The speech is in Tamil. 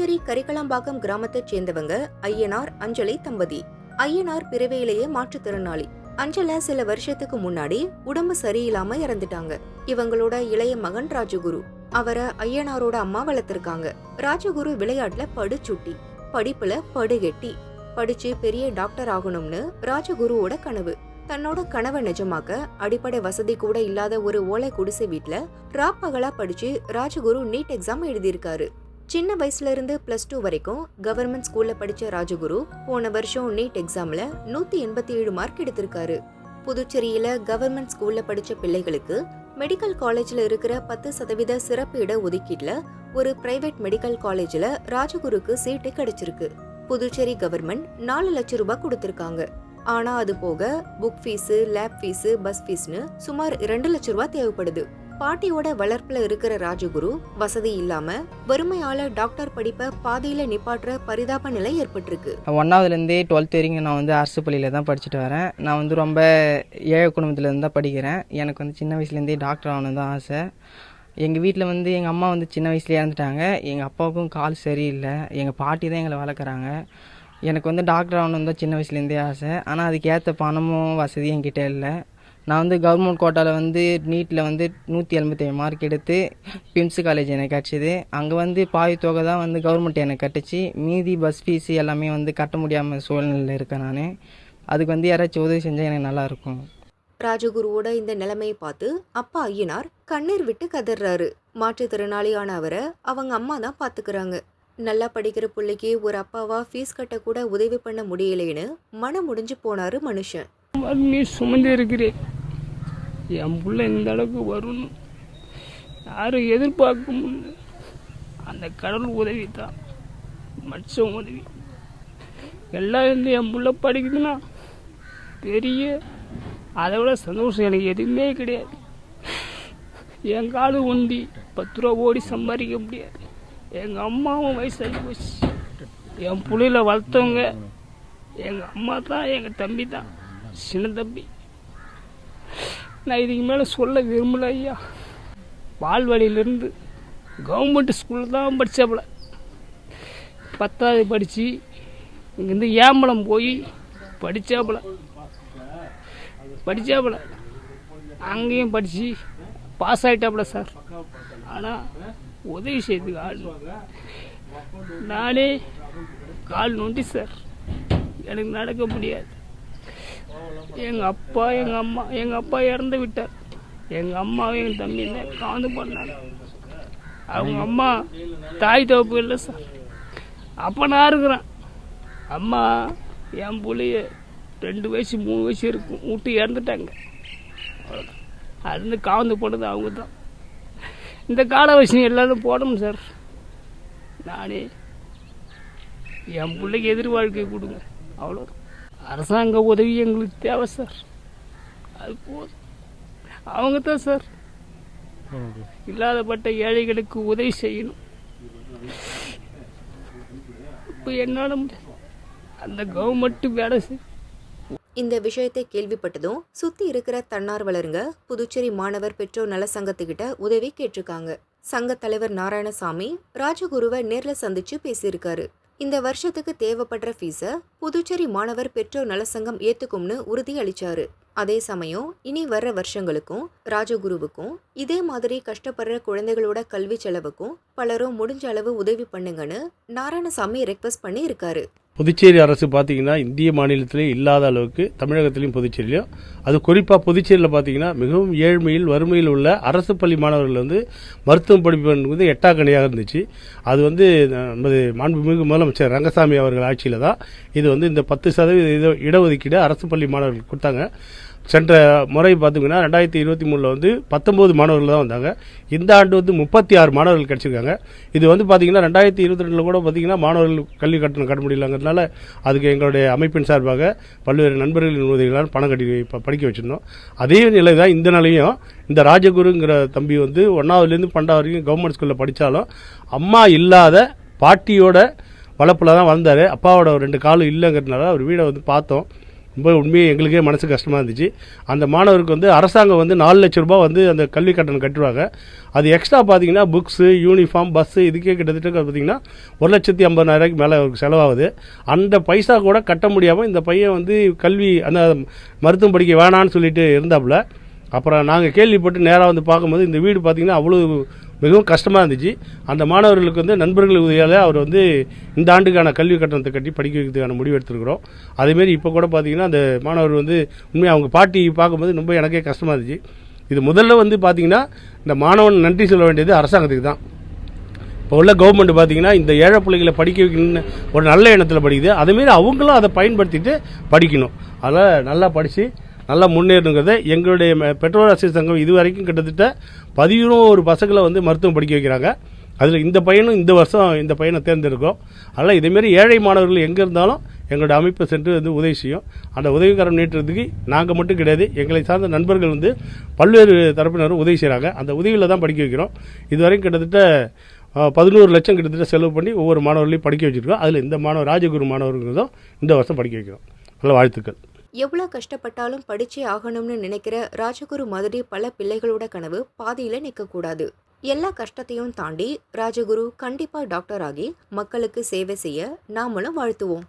புதுச்சேரி கரிக்கலாம்பாக்கம் கிராமத்தைச் சேர்ந்தவங்க ஐயனார் அஞ்சலி தம்பதி. ஐயனார் பிறவையிலேயே மாற்றுத்திறனாளி அஞ்சல சில வருஷத்துக்கு முன்னாடி உடம்பு சரியில்லாம இறந்துட்டாங்க. இவங்களோட இளைய மகன் ராஜகுரு. அவரை ஐயனாரோட அம்மா வளர்த்திருக்காங்க. ராஜகுரு விளையாட்டுல படுச்சுட்டி படிப்புல படுகெட்டி. படிச்சு பெரிய டாக்டர் ஆகணும்னு ராஜகுருவோட கனவு. தன்னோட கனவை நிஜமாக்க அடிப்படை வசதி கூட இல்லாத ஒரு ஓலை குடிசை வீட்டுல ராப்பகலா படிச்சு ராஜகுரு நீட் எக்ஸாம் எழுதியிருக்காரு. சின்ன வயசுலேருந்து ப்ளஸ் டூ வரைக்கும் கவர்மெண்ட் ஸ்கூலில் படித்த ராஜகுரு போன வருஷம் நீட் எக்ஸாமில் நூற்றி எண்பத்தி ஏழு மார்க் எடுத்திருக்காரு. புதுச்சேரியில் கவர்மெண்ட் ஸ்கூலில் படித்த பிள்ளைகளுக்கு மெடிக்கல் காலேஜில் இருக்கிற பத்து சதவீத சிறப்பு இட ஒதுக்கீட்டில் ஒரு பிரைவேட் மெடிக்கல் காலேஜில் ராஜகுருக்கு சீட்டு கிடைச்சிருக்கு. புதுச்சேரி கவர்மெண்ட் நாலு லட்சம் ரூபாய் கொடுத்துருக்காங்க. ஆனால் அது போக book fees lab fees bus ஃபீஸ்னு சுமார் இரண்டு லட்ச ரூபா தேவைப்படுது. பாட்டியோட வளர்ப்புல இருக்கிற ராஜகுரு வசதி இல்லாம வறுமையால டாக்டர் படிப்பை பாதியில நிப்பாட்டுற பரிதாப நிலை ஏற்பட்டிருக்கு. ஒன்றாவதுலேருந்தே டுவெல்த் வரைக்கும் நான் வந்து அரசு பள்ளியில தான் படிச்சுட்டு வரேன். நான் வந்து ரொம்ப ஏழை குடும்பத்துலேருந்து தான் படிக்கிறேன். எனக்கு வந்து சின்ன வயசுலேருந்தே டாக்டர் ஆகணும் தான் ஆசை. எங்கள் வீட்டில் வந்து எங்கள் அம்மா வந்து சின்ன வயசுலேயே இறந்துட்டாங்க. எங்கள் அப்பாவுக்கும் கால் சரியில்லை. எங்கள் பாட்டி தான் எங்களை வளர்க்குறாங்க. எனக்கு வந்து டாக்டர் ஆகணும் தான் சின்ன வயசுலேருந்தே ஆசை. ஆனால் அதுக்கேற்ற பணமும் வசதியும் என்கிட்ட இல்லை. நான் வந்து கவர்மெண்ட் கோட்டாவில் வந்து நீட்டில் வந்து நூற்றி எண்பத்தேழு மார்க் எடுத்து பிம்ஸ் காலேஜ் எனக்கு கிடச்சிது அங்கே வந்து பாதி தொகை தான் வந்து கவர்மெண்ட் எனக்கு கட்டுச்சு. மீதி பஸ் ஃபீஸ் எல்லாமே வந்து கட்ட முடியாமல் சூழ்நிலையில் இருக்கேன் நான். அதுக்கு வந்து யாராச்சும் உதவி செஞ்சால் எனக்கு நல்லாயிருக்கும் ராஜகுருவோட இந்த நிலைமையை பார்த்து அப்பா ஐயனார் கண்ணீர் விட்டு கதறாரு. மாற்றுத்திறனாளியான அவரை அவங்க அம்மா தான் பார்த்துக்கிறாங்க. நல்லா படிக்கிற பிள்ளைக்கு ஒரு அப்பாவா ஃபீஸ் கட்டக்கூட உதவி பண்ண முடியலேன்னு மனம் முடிஞ்சு போனாரு மனுஷன். நீ சுமந்து இருக்கிறேன். என் பிள்ளை இந்த அளவுக்கு வரும்னு யாரும் எதிர்பார்க்க முடியல அந்த கடவுள் உதவி தான் மனுஷன் உதவி. எல்லாம் இருந்து என் பிள்ளை படிக்குதுன்னா பெரிய அதை விட சந்தோஷம் எனக்கு எதுவுமே கிடையாது. என் காலு ஒண்டி பத்து ரூபா ஓடி சம்பாதிக்க முடியாது. எங்கள் அம்மாவும் வயசாகி போச்சு. என் புள்ளையில வளர்த்தவங்க எங்கள் அம்மா தான் எங்கள் தம்பி தான். சின்ன தம்பி. நான் இதுக்கு மேலே சொல்ல விரும்பல ஐயா. பால்வாடியிலேருந்து கவர்மெண்ட் ஸ்கூலில் தான் படித்தாப்புல பத்தாவது படித்து இங்கேருந்து ஏம்பலம் போய் படித்தாப்புல படித்தாப்புல அங்கேயும் படித்து பாஸ் ஆகிட்டாப்புல சார் ஆனால் உதவி செய்யறதுக்கு ஆள் நானே கால் நொண்டி சார் எனக்கு நடக்க முடியாது. எங்கள் அப்பா எங்கள் அம்மா எங்கள் அப்பா இறந்து விட்டார். எங்கள் அம்மாவும் எங்கள் தம்பி தான் காந்து பண்ணாங்க அவங்க அம்மா தாய் தோப்பு இல்லை சார். அப்போ நான் இருக்கிறேன். அம்மா என் புள்ளைய ரெண்டு வயசு மூணு வயசு இருக்கும். விட்டு இறந்துட்டாங்க. அவ்வளோதான் அது வந்து காந்து போனது அவங்க தான் இந்த கால விஷயம் எல்லாரும் போடணும் சார். நானே என் பிள்ளைக்கு எதிர் வாழ்க்கை கொடுங்க. அவ்வளோ அரசாங்க உதவி எங்களுக்கு தேவை சார். அது போதும். அவங்க தான் சார். இல்லாதப்பட்ட ஏழைகளுக்கு உதவி செய்யணும். இப்போ என்னால் முடியாது அந்த கவர்மெண்ட் வேலை செய். இந்த விஷயத்தை கேள்விப்பட்டதும் சுத்தி இருக்கிற தன்னார்வலருங்க புதுச்சேரி மாணவர் பெற்றோர் நல சங்கத்துக்கிட்ட உதவி கேட்டிருக்காங்க. சங்க தலைவர் நாராயணசாமி ராஜகுருவை நேர்ல சந்திச்சு பேசியிருக்காரு. இந்த வருஷத்துக்கு தேவைப்படுற ஃபீஸை புதுச்சேரி மாணவர் பெற்றோர் நலசங்கம் ஏற்றுக்கும்னு உறுதி அளிச்சாரு அதே சமயம் இனி வர்ற வருஷங்களுக்கும் ராஜகுருவுக்கும் இதே மாதிரி கஷ்டப்படுற குழந்தைகளோட கல்வி செலவுக்கும் பலரும் முடிஞ்ச அளவு உதவி பண்ணுங்கன்னு நாராயணசாமி ரெக்வஸ்ட் பண்ணி இருக்காரு புதுச்சேரி அரசு பார்த்தீங்கன்னா இந்திய மாநிலத்திலே இல்லாத அளவுக்கு தமிழகத்திலையும் புதுச்சேரியிலும் அது குறிப்பாக புதுச்சேரியில் பார்த்தீங்கன்னா மிகவும் ஏழ்மையில் வறுமையில் உள்ள அரசு பள்ளி மாணவர்கள் வந்து மருத்துவம் படிப்பு வந்து எட்டாக்கணியாக இருந்துச்சு. அது வந்து நமது மாண்புமிகு முதலமைச்சர் ரங்கசாமி அவர்கள் ஆட்சியில் தான் இது வந்து இந்த பத்து சதவீத இட- இடஒதுக்கீடு அரசு பள்ளி மாணவர்களுக்கு கொடுத்தாங்க. சென்ற முறை பார்த்தீங்கன்னா ரெண்டாயிரத்தி இருபத்தி மூணில் வந்து பத்தொம்போது மாணவர்கள் தான் வந்தாங்க. இந்த ஆண்டு வந்து முப்பத்தி ஆறு மாணவர்கள் கிடைச்சிருக்காங்க. இது வந்து பார்த்தீங்கன்னா ரெண்டாயிரத்தி இருபத்தி ரெண்டில் கூட பார்த்தீங்கன்னா மாணவர்கள் கல்வி கட்டணம் கட்ட முடியலங்கிறதுனால அதுக்கு எங்களுடைய அமைப்பின் சார்பாக பல்வேறு நண்பர்களின் உதவிகளால் பணம் கட்டி படிக்க வச்சிருந்தோம். அதே நிலை தான் இந்த நிலையும் இந்த ராஜகுருங்கிற தம்பி வந்து ஒன்றாவதுலேருந்து பன்னெண்டாவது வரைக்கும் கவர்மெண்ட் ஸ்கூலில் படித்தாலும் அம்மா இல்லாத பாட்டியோட வளர்ப்பில் தான் வந்தார் அப்பாவோட ரெண்டு காலும் இல்லைங்கிறதுனால அவர் வீடை வந்து பார்த்தோம். ரொம்ப உண்மையாக எங்களுக்கே மனசு கஷ்டமாக இருந்துச்சு. அந்த மாணவருக்கு வந்து அரசாங்கம் வந்து நாலு லட்ச ரூபாய் வந்து அந்த கல்வி கட்டணம் கட்டுவாங்க. அது எக்ஸ்ட்ரா பார்த்தீங்கன்னா புக்ஸு யூனிஃபார்ம் பஸ்ஸு இதுக்கே கிட்டத்தட்ட பார்த்தீங்கன்னா ஒரு லட்சத்தி ஐம்பதாயிரூபாய்க்கு மேலே அவருக்கு செலவாகுது. அந்த பைசா கூட கட்ட முடியாமல் இந்த பையன் வந்து கல்வி அந்த மருத்துவம் படிக்க வேணான்னு சொல்லிட்டு இருந்தாப்புல. அப்புறம் நாங்கள் கேள்விப்பட்டு நேராக வந்து பார்க்கும்போது இந்த வீடு பார்த்திங்கன்னா அவ்வளோ மிகவும் கஷ்டமாக இருந்துச்சு. அந்த மாணவர்களுக்கு வந்து நண்பர்கள் உதவியால் அவர் வந்து இந்த ஆண்டுக்கான கல்வி கட்டணத்தை கட்டி படிக்க வைக்கிறதுக்கான முடிவு எடுத்திருக்கிறோம். அதேமாரி இப்போ கூட பார்த்தீங்கன்னா அந்த மாணவர் வந்து உண்மையாக அவங்க பாட்டி பார்க்கும்போது ரொம்ப எனக்கே கஷ்டமாக இருந்துச்சு. இது முதல்ல வந்து பார்த்தீங்கன்னா இந்த மாணவன் நன்றி சொல்ல வேண்டியது அரசாங்கத்துக்கு தான். இப்போ உள்ள கவர்மெண்ட் பார்த்தீங்கன்னா இந்த ஏழை பிள்ளைகளை படிக்க வைக்கணும்னு ஒரு நல்ல எண்ணத்தில் படிக்குது. அதேமாரி அவங்களும் அதை பயன்படுத்திட்டு படிக்கணும். அதனால் நல்லா படித்து நல்லா முன்னேறணுங்கிறத எங்களுடைய பெற்றோர் ஆசிரியர் சங்கம் இது வரைக்கும் கிட்டத்தட்ட பதினோரு பசங்களை வந்து மருத்துவம் படிக்க வைக்கிறாங்க. அதில் இந்த பையனும் இந்த வருஷம் இந்த பையனை தேர்ந்தெடுக்கும். அதனால் இதேமாரி ஏழை மாணவர்கள் எங்கே இருந்தாலும் எங்களோட அமைப்பை சென்று வந்து உதவி செய்யும். அந்த உதவிக்கரம் நீட்டுறதுக்கு நாங்கள் மட்டும் கிடையாது எங்களை சார்ந்த நண்பர்கள் வந்து பல்வேறு தரப்பினரும் உதவி செய்கிறாங்க அந்த உதவியில் தான் படிக்க வைக்கிறோம். இதுவரைக்கும் கிட்டத்தட்ட பதினோரு லட்சம் கிட்டத்தட்ட செலவு பண்ணி ஒவ்வொரு மாணவர்களையும் படிக்க வச்சுருக்கோம். அதில் இந்த மாணவர் ராஜகுரு மாணவர்களும் இந்த வருஷம் படிக்க வைக்கிறோம். நல்ல வாழ்த்துக்கள். எவ்வளோ கஷ்டப்பட்டாலும் படிச்சே ஆகணும்னு நினைக்கிற ராஜகுரு மாதிரி பல பிள்ளைகளோட கனவு பாதியில் நிற்கக்கூடாது எல்லா கஷ்டத்தையும் தாண்டி ராஜகுரு கண்டிப்பாக டாக்டர் ஆகி மக்களுக்கு சேவை செய்ய நாமளும் வாழ்த்துவோம்.